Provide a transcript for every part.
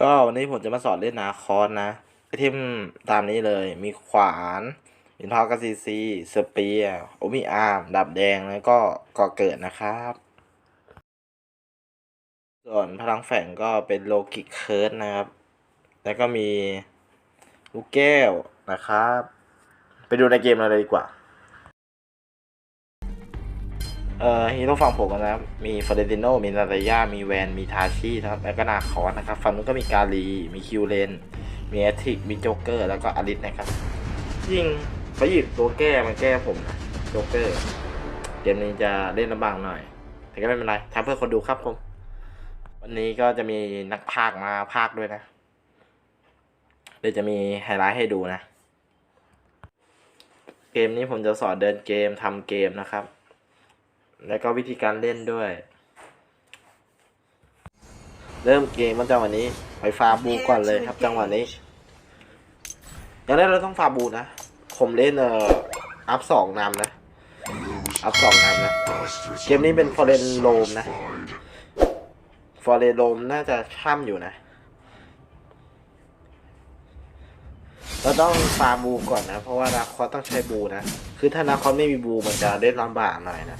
ก็วันนี้ผมจะมาสอนเล่นนาคอนนะไอเทมตามนี้เลยมีขวานอินทอกซีซีสเปียโอมิอาร์มดับแดงแล้วก็ก่อเกิดนะครับ ส่วนพลังแฝงก็เป็นโลกิเคิร์ดนะครับ แล้วก็มีลูกแก้วนะครับ ไปดูในเกมเราเลยดีกว่า เอ่อฮีโร่ฝั่งผมนะครับ มีฟอเรนติโนมีนาตายามีแวน มีทาชินะครับ แล้วก็นาคอสนะครับ ฝั่งนู้นก็มีกาลี มีคิวเลน มีแอตติก มีโจ๊กเกอร์ แล้วก็อลิสนะครับ ยิงเขาหยิบตัวแก้มาแก้ผมนะโจ๊กเกอร์ เกมนี้จะเล่นลำบากหน่อย แต่ก็ไม่เป็นไรทำเพื่อคนดูครับผม วันนี้ก็จะมีนักพากมาพากด้วยนะ เดี๋ยวจะมีไฮไลท์ให้ดูนะ เกมนี้ผมจะสอนเดินเกมทำเกมนะครับ แล้วก็วิธีการเล่นด้วย เริ่มเกมมันจังหวะนี้ ไปฟาบูก่อนเลยครับจังหวะนี้อย่างแรกเราต้องฟาบูนะผมเล่นเอ่ออัพสองนำนะอัพสองนำนะเกมนี้เป็นฟอร์เรนโลมนะฟอร์เรนโลมน่าจะช่ำอยู่นะเราต้องฟาบูก่อนนะ เพราะว่านาคอสต้องใช้บูนะ คือถ้านาคอสไม่มีบูมันจะเล่นลำบากหน่อยนะ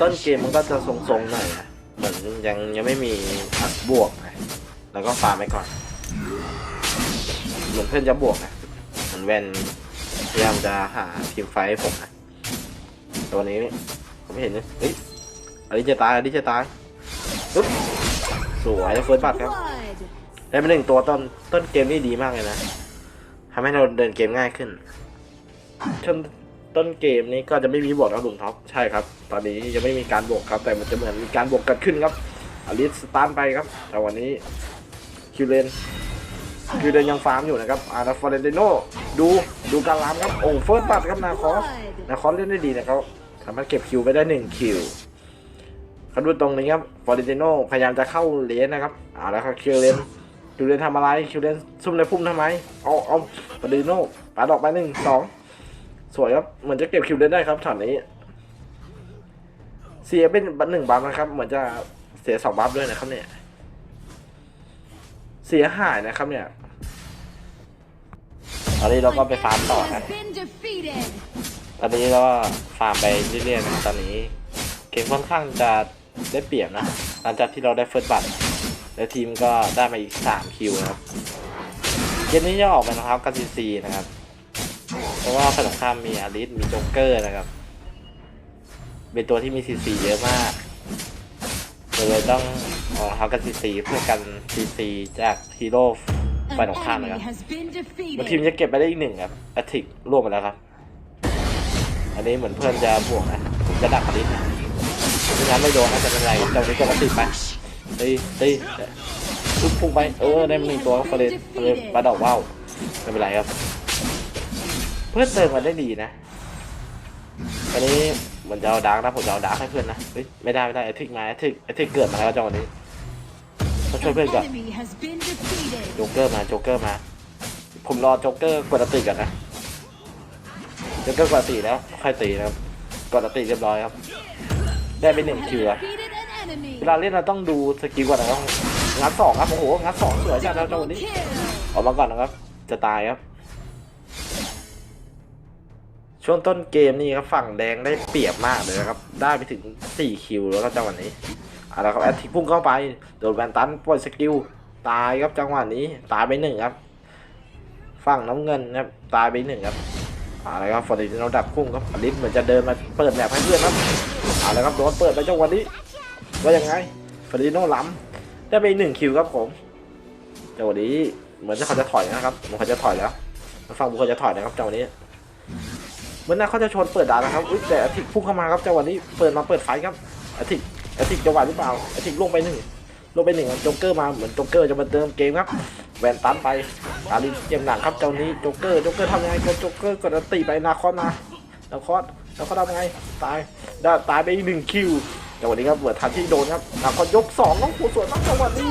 ต้นเกมมันก็จะทรงๆหน่อยนะเหมือนยังยังไม่มีอัดบวกนะแล้วก็ฟาร์มไปก่อนเหมือนเพื่อนจะบวกนะเหมือนแวนพยายามจะหาทีมไฟให้ผมนะแตวันนี้ผมไม่เห็นเลยเฮ้ยอันนี้จะตายอันนี้จะตายปึ๊บสวยแล้วเฟิร์สบัตครับได้มาหนึ่งตัวต้นต้นเกมนี่ดีมากเลยนะทำให้เราเดินเกมง่ายขึ้นชน ต้นเกมนี้ก็จะไม่มีบวกนะลุงท็อปใช่ครับ ตอนนี้ยังไม่มีการบวกครับ แต่มันจะเหมือนมีการบวกเกิดขึ้นครับอลิสสตาร์ทไปครับ แต่วันนี้คิวเลนคิวเลนยังฟาร์มอยู่นะครับอาร์ฟอเรนติโนดูดูการล้ามครับโอ้เฟิร์สบัตครับนาคอสนาคอสเล่นได้ดีนะครับสามารถเก็บคิวไปได้หนึ่งคิวเขาดูตรงนี้ครับฟอเรนติโนพยายามจะเข้าเลนนะครับเอาแล้วครับคิวเลนคิวเลนทำอะไรคิวเลนซุ่มในพุ่มทำไมเอาเอาปาดิโนปาดอกไปหนึ่งสอง สวยครับ เหมือนจะเก็บคิวเลนได้ครับช็อตนี้เสียเป็นบัตหนึ่งบัฟนะครับ เหมือนจะเสียสองบัฟด้วยนะครับเนี่ย เสียหายนะครับเนี่ยตอนนี้เราก็ไปฟาร์มต่อนะ Been defeated. ตอนนี้เราก็ฟาร์มไปเรื่อยๆนะตอนนี้เกมค่อนข้างจะได้เปรียบนะ หลังจากที่เราได้เฟิร์สบัตแล้วทีมก็ได้มาอีกสามคิวนะครับ เกมนี้จะออกเป็นนะครับกับซีซีนะครับ เพราะว่าฝั่งตรงข้ามมีอาริสมีโจ๊กเกอร์นะครับ เป็นตัวที่มีซีซีเยอะมากเราเลยต้องออกนะครับกับซีซีเพื่อกันซีซีจากฮีโร่ฝ่าย An ตรงข้ามนะ enemy ครับ has been บางทีม defeated. จะเก็บไปได้อีกหนึ่งครับแอตติกร่วมไปแล้วครับ อันนี้เหมือนเพื่อนจะบวกนะผมจะดักอลิสนะไม่งั้นไม่โดนนะจะเป็นไรเจ้านี้ก็ติดไปตีตีปุ๊บพุ่งไปเออได้มาหนึ่งตัวฟาเรนฟาเรนปลาดอกว่าวไม่เป็นไรครับ เพื่อนเติมมาได้ดีนะ อันนี้เหมือนจะเอาดาร์กนะผมจะเอาดาร์กให้เพื่อนนะเฮ้ยไม่ได้ไม่ได้แอตติกมาแอตติกแอตติกเกิดมาแล้วจังหวะนี้ต้องช่วย An เพื่อนก่อน enemy has been defeated. โจ๊กเกอร์มาโจ๊กเกอร์มา ผมรอโจ๊กเกอร์กดอันติก่อนนะโจ๊กเกอร์กดอันติแล้วค่อยตีนะครับกดอันติเรียบร้อยครับ ได้ไปหนึ่ง Has คิวอะ defeated an enemy. เวลาเล่นเราต้องดูสกิลก่อนนะครับงัดสองครับโอ้โหงัดสองสวยจัดแล้วจังหวะนี้ Kill. ออกมาก่อนนะครับจะตายครับ ช่วงต้นเกมนี่ครับฝั่งแดงได้เปรียบมากเลยนะครับ ได้ไปถึง 4 คิวแล้วครับจังหวะนี้เอาละครับแอตทิกพุ่งเข้าไป โดนแวนตันปล่อยสกิล ตายครับจังหวะนี้ตายไปหนึ่งครับ ฝั่งน้ำเงินครับตายไปหนึ่งครับเอาละครับฟอร์ดิโนดักพุ่งครับลิสเหมือนจะเดินมาเปิดแมปให้เพื่อนครับเอาละครับโดนเปิดไปจังหวะนี้ว่ายังไงฟอร์ดิโนล้ำได้ไปหนึ่งคิวครับผมจังหวะนี้เหมือนจะเขาจะถอยนะครับมือนเขาจะถอยแล้วฝั่งบุคคลจะถอยนะครับจังหวะนี้ เมื่อนน่าเขาจะชนเปิดด่านนะครับอุ๊ยแต่อาทิตย์พุ่งเข้ามาครับจังหวะนี้เปิดมาเปิดไฟครับอาทิตย์อาทิตย์จะไหวหรือเปล่าอาทิตย์ลงไปหนึ่งลงไปหนึ่งครับโจ๊กเกอร์มาเหมือนจ๊กเกอร์จะมาเติมเกมครับแวนตันไปอาลีเกมหนักครับเจ้านี้จ๊กเกอร์จ๊กเกอร์ทำยังไงโจ๊กเกอร์กดอันตีไปนาคอสมานาคอสนาคอสทำยังไงตายได้ตายไปอีกหนึ่งคิวจังหวะนี้ครับเปิดทันที่โดนครับนาคอสยกสองน้องผูสวยมากจังหวะนี้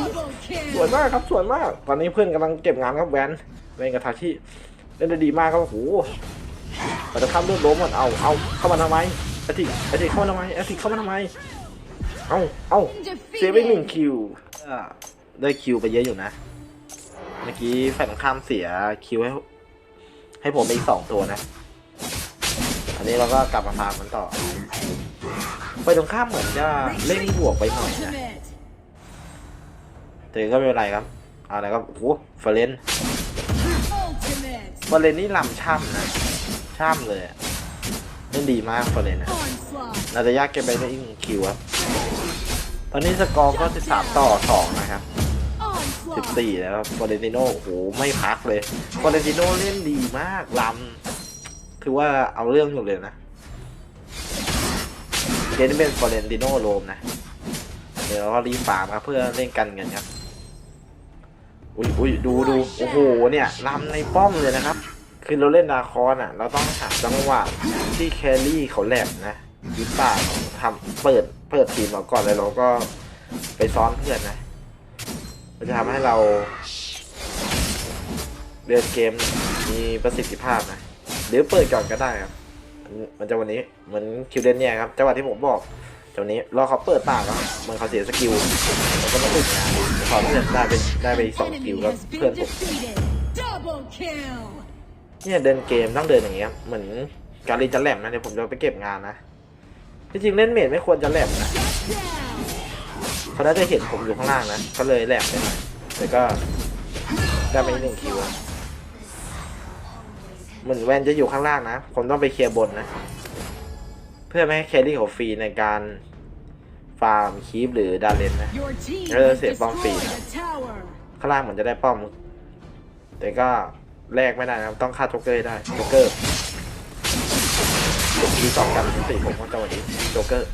สวยมากครับสวยมาก ตอนนี้เพื่อนกำลังเก็บงานครับแวนแวนกับทาชิเล่นได้ดีมากครับโอ้โห เราจะข้ามเลือดล้มก่อนเอาเอาเข้ามาทำไมอาทิตย์อาทิตย์เข้ามาทำไมอาทิตย์เข้ามาทำไมเอ้าเอ้า Defeated. เสียไปหนึ่งคิวอ่าได้คิวไปเยอะอยู่นะ เมื่อกี้ฝ่ายตรงข้ามเสียคิวให้ ให้ผมไปอีกสองตัวนะ อันนี้เราก็กลับมาฟาร์มกันต่อฝ่ายตรงข้ามเหมือนจะเล่นบวกไปหน่อยนะ Ultimate. แต่ก็ไม่เป็นไรครับเอาละครับโอ้โหเฟรน Ultimate. เฟรนนี่ลำช่ำนะ ช่ำเลยเล่นดีมากเฟรนะ Onslaught. นาจะยากเก็บไปได้อีกหนึ่งคิวครับ ตอนนี้สกอร์ก็ 13 ต่อ 2 นะครับ 14 แล้วบฟอเรนติโนโอ้โห ไม่พักเลยฟอเรนติโนเล่นดีมากลำถือว่าเอาเรื่องอยู่เลยนะเกมนี้เป็นฟอเรนติโนโรมนะ เดี๋ยวเราก็รีบฟาร์มครับเพื่อเล่นกันกันครับอุ้ยอุ้ยดูดูโอ้โห เนี่ยลำในป้อมเลยนะครับ คือเราเล่นนาคอนอะ เราต้องหาจังหวะที่แครี่เขาแหลมนะหรือเปล่าทำเปิดเปิดทีมเราก่อนเลยเราก็ไปซ้อนเพื่อนนะมันจะทำให้เราเดินเกมมีประสิทธิภาพนะหรือเปิดก่อนก็ได้ครับ มันจะวันนี้เหมือนคิวเดนเนี่ยครับจังหวะที่ผมบอกจังนี้รอเขาเปิดปากแล้วเหมันเขาเสียสกิลมันก็มาอึดงานขอเพื่อนได้ไปได้ไปสอง Enemy คิวแล้วเพื่อนผม เนี่ยเดินเกมต้องเดินอย่างเงี้ยเหมือนการีจะแหลมนะเดี๋ยวผมจะไปเก็บงานนะที่จริงเล่นเมดไม่ควรจะแหลมนะ Shut down. เขาน่าจะเห็นผมอยู่ข้างล่างนะก็เลยแหลมไปหน่อยแต่ก็ได้ไปหนึ่งคิวอะเหมือนแวนจะอยู่ข้างล่างนะ ผมต้องไปเคลียร์บนนะ เพื่อไม่ให้แครี่เขาฟรีในการฟาร์มคีปหรือดาเลนนะ Your team Ờ, has sẽ bom phỉ destroyed nào. a tower. ข้างล่างเหมือนจะได้ป้อม แต่ก็ แลกไม่ได้นะต้องฆ่าโจ๊กเกอร์ให้ได้โจ๊กเกอร์ทีสองกันสี่ผมก็จะวันนี้โจ๊กเกอร์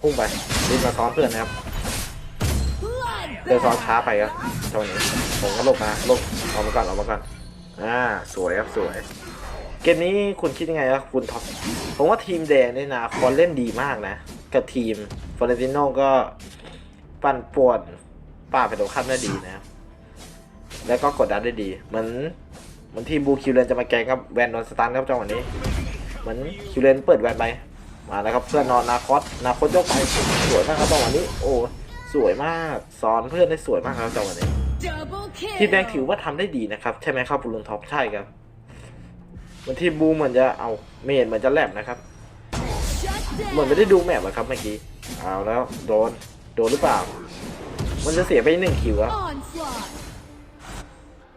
พุ่งไปรีบมาซ้อนเพื่อนนะครับเดินซ้อนช้าไปครับจังหวะนี้ผมก็ลบมาลบออกมาก่อนออกมาก่อนอ่าสวยครับสวย เกมนี้คุณคิดยังไงครับคุณท็อปผมว่าทีมแดงเนี่ยนะคอนเล่นดีมากนะ กับทีมฟอเรนติโนก็ปั่นป่วนป่าไปตรงข้ามได้ดีนะครับแล้วก็กดดันได้ดี เหมือน เหมือนทีมบูคิวเลนจะมาแกงกับแวนนอนสตันครับจังหวะนี้ เหมือนคิวเลนเปิดแวนไปมาแล้วครับเพื่อนนอนนาคอสนาคอสยกไปสวยมากครับจังหวะนี้ โอ้สวยมากสอนเพื่อนได้สวยมากครับจังหวะนี้ทีมแดงถือว่าทำได้ดีนะครับใช่ไหมครับบุรุษท็อปใช่ครับเหมือนทีมบูเหมือนจะเอาเมดเหมือนจะแลมนะครับเหมือนไม่ได้ดูแมปอะครับเมื่อกี้เอาแล้วโดนโดนหรือเปล่า มันจะเสียไปหนึ่งคิวครับ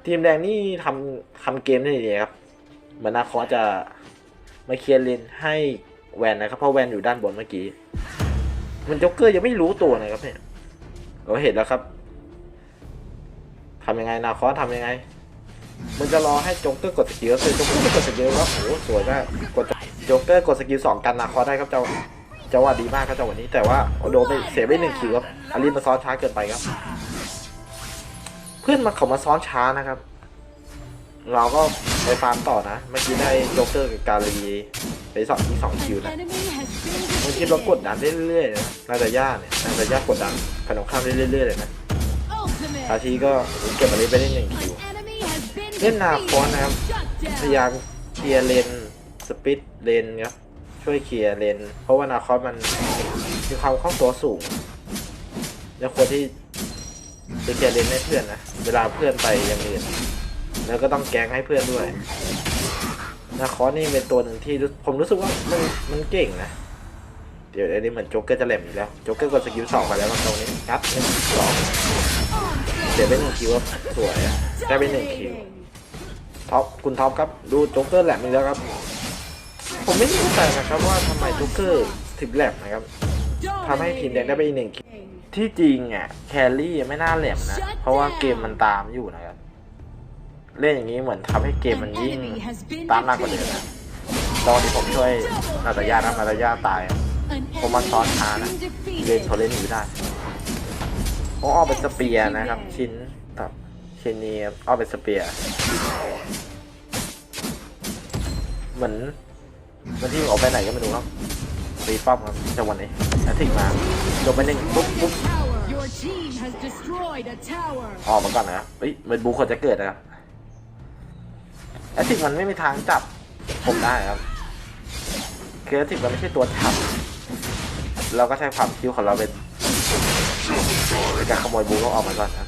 ทีมแดงนี่ทำทำเกมได้ดีครับเหมือนนาคอสจะมาเคลียร์เลนให้แวนนะครับ เพราะแวนอยู่ด้านบนเมื่อกี้ มันจ็อกเกอร์ยังไม่รู้ตัวนะครับเนี่ยเราเห็นแล้วครับทำยังไงนาคอสทำยังไง มันจะรอให้จ๊กเกอร์กดสกิลแล้วโจ๊กเกอร์ไม่กดสกิลแล้วโอ้โหสวยมากกดจ๊กเกอร์กดสกิลสองกันนาคอสได้ครับเจ้าเจ้าว่าดีมากครับเจ้าวันนี้แต่ว่าโดนไปเสียไปหนึ่งคิวครับอารีมาซ้อนช้าเกินไปครับ เพื่อนมาเขามาซ้อนช้านะครับ เราก็ไปฟาร์มต่อนะเมื่อกี้ได้โจ๊กเกอร์กับกาลีไปสองที่สองคิวนะ enemy has been มันคิดเรากดดันเรื่อยๆนาตาย่าเนี่ยนาตาย่ากดดันขนมข้ามเรื่อยๆเลยนะอาทีก็เก็บมาลีไปได้หนึ่งคิวเล่นนาคอนนะครับพยายามเคลียร์เลนสปิดเลนครับช่วยเคลียร์เลนเพราะว่านาคอนมันมีความคล่องตัวสูง แล้วควรที่ เคลียร์เลนให้เพื่อนนะ เวลาเพื่อนไปอย่างอื่น แล้วก็ต้องแกงให้เพื่อนด้วยนาคอนนี่เป็นตัวหนึ่งที่ผมรู้สึกว่ามันมันเก่งนะ เดี๋ยวอันนี้เหมือนโจ๊กเกอร์จะแหลมอีกแล้ว โจ๊กเกอร์กดสกิลสองไปแล้วตรงนี้งัดหนึ่งสองเดี๋ยวไปหนึ่งคิวสวยได้ไปหนึ่งคิวท็อปคุณท็อปครับ ดูโจ๊กเกอร์แหลมอีกแล้วครับ ผมไม่เข้าใจนะครับว่าทำไมโจ๊กเกอร์ถึงแหลมนะครับทำให้ทีมแดงได้ไปอีกหนึ่งคิว ที่จริงอะแครี่ไม่น่าแหลมนะ เพราะว่าเกมมันตามอยู่นะครับเล่นอย่างนี้เหมือนทำให้เกมมัน An ยิ่ง enemy has been ตามหนักกว่าเดิมนะ defeated. ตอนที่ผมช่วยนาตายานะนาตายาตายอะ An ผมมาซ้อนช้า enemy นะ has been เล่นเขา defeated. เล่นอยู่ได้ผมเอาเป็นสเปียร์นะครับ ชิ้นตับชิ้นนี้ครับเอาเป็นสเปียร์เหมือนเหมันที่ออกไปไหนก็ไม่รู้ครับตีป้อมครับจังหวะนี้แล้วถึงมาจบไปหนึ่งปุ๊บ has destroyed a tower. ออกมาก่อนนะครับเฮ้ยเป็นบูคนจะเกิดนะครับแอตติกมันไม่มีทางจับผมได้ครับคือแอตติกมันไม่ใช่ตัวจับ เราก็ใช้ความคิ้วของเราเป็นในการขโมยบูก็ออกมาก่อนนะ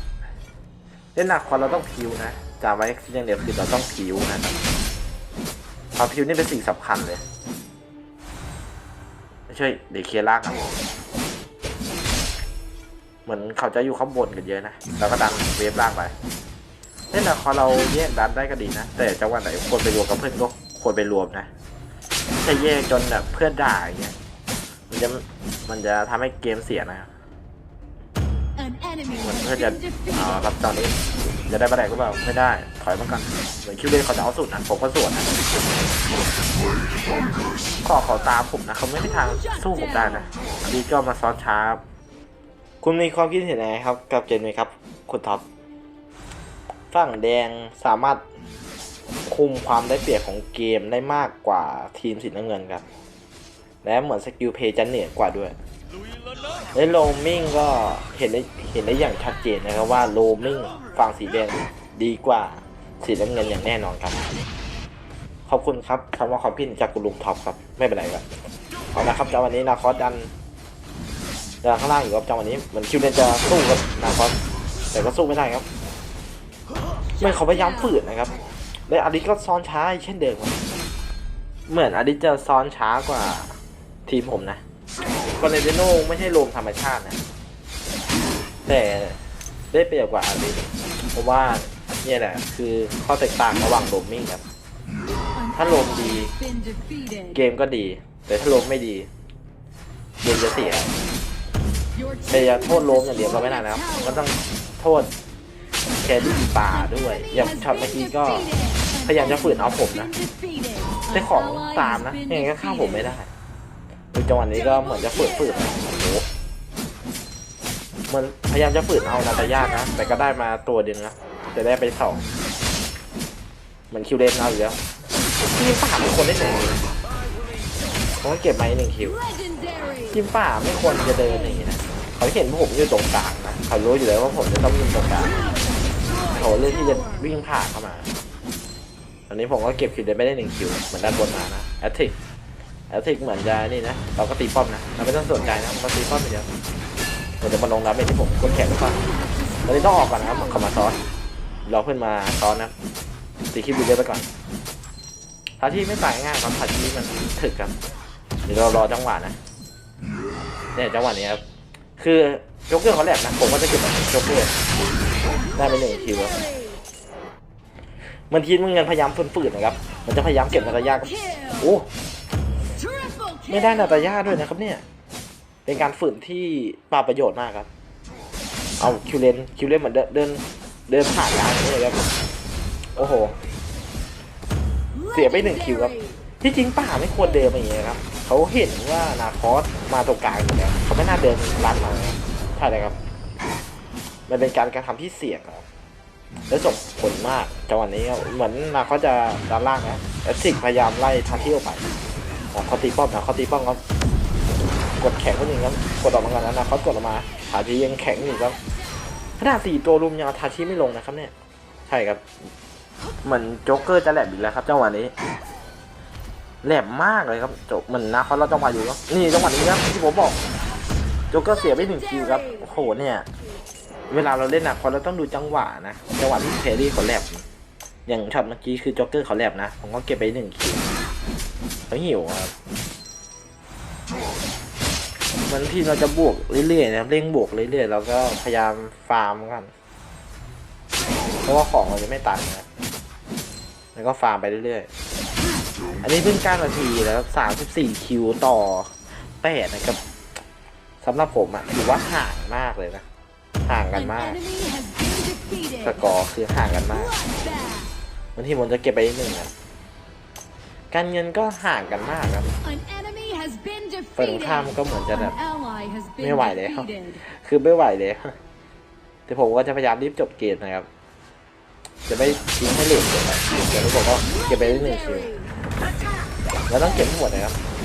เล่นหนักคอนเราต้องพิวนะจำไว้อย่างเดียวคือเราต้องพิวนะครับความพิวนี่เป็นสิ่งสำคัญเลยไม่ใช่เดี๋ยวเคลียร์ล่างครับ เหมือนเขาจะอยู่ข้างบนกันเยอะนะแล้วก็ดันเวฟล่างไปเล่นหนักคอนเราแยกดันได้ก็ดีนะ แต่จังหวะไหนควรไปรวมกับเพื่อนก็ควรไปรวมนะไม่ใช่แยกจนแบบเพื่อนด่าอย่างเงี้ยมันจะมันจะทำให้เกมเสียนะครับ An enemy เหมือน has เพื่อนจะ been เอา defeated. ครับตอนนี้จะได้ประแดกก็เปล่าไม่ได้ถอยมาก่อนเหมือนคิวเล่นเขาจะเอาสุดนะผมก็สวนนะขอเขาตามผมนะเขาไม่มีทางสู้ผมได้นะอันนี้ก็มาซ้อนช้า คุณมีความคิดเห็นยังไงครับ กับเกมนี้ครับ คุณท็อปฝั่งแดงสามารถคุมความได้เปรียบของเกมได้มากกว่าทีมสีน้ำเงินครับ และเหมือนสกิลเพย์จะเหนือกว่าด้วยในโลมิ่งก็เห็นได้เห็นได้อย่างชัดเจนนะครับว่าโลมิ่งฝั่งสีแดงดีกว่าสีน้ำเงินอย่างแน่นอนครับ ขอบคุณครับคำว่าคอมพินจากกุณลุงท็อปครับ ไม่เป็นไรครับเอาละครับจังหวันนี้นาคอสดัน ดันข้างล่างอยู่ครับจังหวันนี้เหมือนคิวเลนจะสู้กับนาคอสแต่ก็สู้ไม่ได้ครับเมื่อเขาพยายามฝืนนะครับและอาริก็ซ้อนช้าเช่นเดิมครับเหมือนอาริจะซ้อนช้ากว่าทีมผมนะคอนเนเดโนไม่ใช่ลมธรรมชาตินะ แต่ได้เปรียบกว่าอาริเพราะว่าเนี่ยแหละคือข้อแตกต่างระหว่างโลมมิ่งครับถ้าลมดีเกมก็ดี แต่ถ้าลมไม่ดีเกมจะเสีย แต่อย่าโทษโลมอย่างเดียวก็ไม่ได้นะครับ ก็ต้องโทษแครี่ป่าด้วย อย่างช็อตเมื่อกี้ก็พยายามจะฝืนเอาผมนะได้ของตามนะยังไงก็ฆ่าผมไม่ได้ดูจังหวะนี้ก็เหมือนจะฝืนฝืนนะโอ้โหมันพยายามจะฝืนเอานาตาย่านะ แต่ก็ได้มาตัวเดียวนะแต่ได้ไปสองเหมือนคิวเลนเอาอยู่แล้วทีมป่าไม่ควรได้หนึ่งผมก็เก็บไม้หนึ่งคิวทีมป่าไม่ควรจะเดินอย่างนี้นะ เขาเห็นผมอยู่ตรงกลางนะเขารู้อยู่แล้วว่าผมจะต้องยืนตรงกลางเขาเลือกที่จะวิ่งผ่านเข้ามาตอนนี้ผมก็เก็บคิวได้ไม่ได้หนึ่งคิวเหมือนด้านบนมานะแอตติกแอตติกเหมือนจะนี่นะเราก็ตีป้อมนะเราไม่ต้องสนใจนะเราตีป้อมไปเดียวเราจะมาลงน้ำเป็นที่ผมกดแขนหรือเปล่าตอนนี้ต้องออกก่อนนะครับเขามาซ้อนรอเพื่อนมาซ้อนนะตีคิวิดีโอไปก่อนทาที่ไม่ตายง่ายครับทาที่มันถึกครับเดี๋ยวเรารอจังหวะนะเนี่ยจังหวะนี้ครับ คือโจ๊กเกอร์เขาแหลกนะผมก็จะเก็บแบบโจ๊กเกอร์ได้ไปหนึ่งคิวครับมันทีมันเงินพยายามฝืนๆนะครับ มันจะพยายามเก็บนาตาย่ากับโอ้ไม่ได้นาตาย่าด้วยนะครับเนี่ย เป็นการฝืนที่ปาประโยชน์มากครับ เอาคิวเลนคิวเลนเหมือนเดินเดินผ่านกลางนี่เลยครับ โอ้โห เสียไปหนึ่งคิวครับ ที่จริงป่าไม่ควรเดินมาอย่างเงี้ยครับ เขาเห็นว่านาคอสมาตรงกลางอยู่แล้ว ไม่น่าเดินลัดมาครับใช่เลยครับ มันเป็นการกระทำที่เสี่ยงครับ และส่งผลมากจังหวะนี้ครับเหมือนนาคอสจะด้านล่างนะและสิกพยายามไล่ทาที่ออกไปอ๋อเขาตีป้อมนะเขาตีป้อมครับกดแข็งคนหนึ่งครับกดออกมาก่อนนะนากดออกมาทาทียังแข็งอยู่ครับขนาดสี่ตัวรุมยังเอาทาทีไม่ลงนะครับเนี่ย ใช่ครับเหมือนโจ๊กเกอร์จะแหลมอีกแล้วครับจังหวะนี้แหลมมากเลยครับจบเหมือนนาคอสเราจังหวะอยู่ครับนี่จังหวะนี้ครับที่ผมบอก โจ๊กเกอร์เสียไปหนึ่งคิวครับโอ้โหเนี่ย เวลาเราเล่นนาคอเราต้องดูจังหวะนะจังหวะที่เครี่เขาแลมอย่างช็อตเมื่อกี้คือโจ๊กเกอร์เขาแลมนะผมก็เก็บไปหนึ่งคิวเขาหิวครับมันที่เราจะบวกเรื่อยๆนะเร่งบวกเรื่อยๆเราก็พยายามฟาร์มกันเพราะว่าของเราจะไม่ตันนะแล้วก็ฟาร์มไปเรื่อยๆ อันนี้เพิ่ง9นาทีแล้วสามสิบสี่คิวต่อแปดนะครับ สำหรับผมอะถือว่าห่างมากเลยนะ ห่างกัน An มาก enemy has been defeated. สกอร์คือห่างกันมาก Bloodbath. บางทีผมจะเก็บไปหนึ่งนะการเงินก็ห่างกันมากครับ An enemy has been ฝั่ง defeated. ข้ามก็เหมือนจะแบบ An ally has been ไม่ไหวแล้ว defeated. คือไม่ไหวเลยแต่ผมก็จะพยายามรีบจบเกมนะครับ จะไม่ทิ้งให้เหลือเกินไปเดี๋ยวนี้ผมก็เก็บไปได้หนึ่งคิว Legendary. แล้วต้องเก็บให้หมดนะครับ An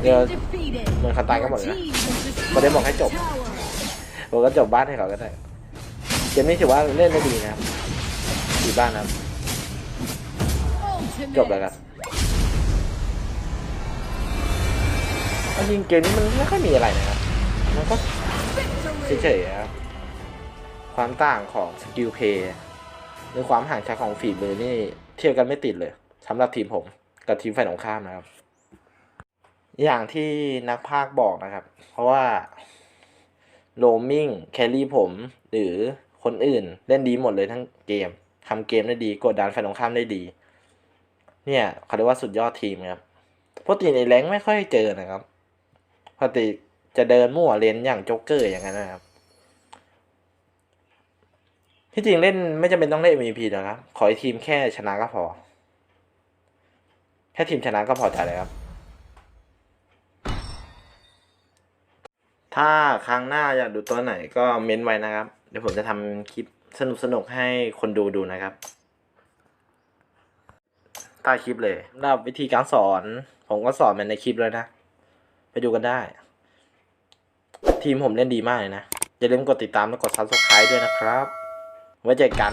enemy has Yeah. been defeated. เหมือนเขาตายกันหมด Your เลยนะ team has destroyed ไม่ได้บอกให้จบ a tower. ผมก็จบบ้านให้เขาก็ได้เกมนี้ถือว่าเล่นได้ดีนะครับสี่บ้านนะครับ Ultimate. จบแล้วครับเอาจริงเกมนี้มันไม่ค่อยมีอะไรนะครับมันก็เฉยๆครับความต่างของสกิลเพย์หรือความห่างชั้นของฝีมือนี่เทียบกันไม่ติดเลยสำหรับทีมผมกับทีมฝ่ายตรงข้ามนะครับ อย่างที่นักพากบอกนะครับ เพราะว่าโรมมิ่งแครี่ผม หรือคนอื่นเล่นดีหมดเลยทั้งเกมทำเกมได้ดี กดดันฝ่ายตรงข้ามได้ดี เนี่ยเขาเรียกว่าสุดยอดทีมครับปกติในแรงไม่ค่อยเจอนะครับปกติจะเดินมั่วเลนอย่างโจ๊กเกอร์อย่างนั้นนะครับ ที่จริงเล่นไม่จำเป็นต้องเล่น MVP นะครับ ขอให้ทีมแค่ชนะก็พอ แค่ทีมชนะก็พอใจเลยครับ ถ้าครั้งหน้าอยากดูตัวไหนก็เม้นไว้นะครับ เดี๋ยวผมจะทำคลิปสนุกๆให้คนดูดูนะครับ ใต้คลิปเลยสำหรับวิธีการสอน ผมก็สอนมันในคลิปเลยนะ ไปดูกันได้ ทีมผมเล่นดีมากเลยนะ อย่าลืมกดติดตามและกด subscribe ด้วยนะครับ ไว้เจอกัน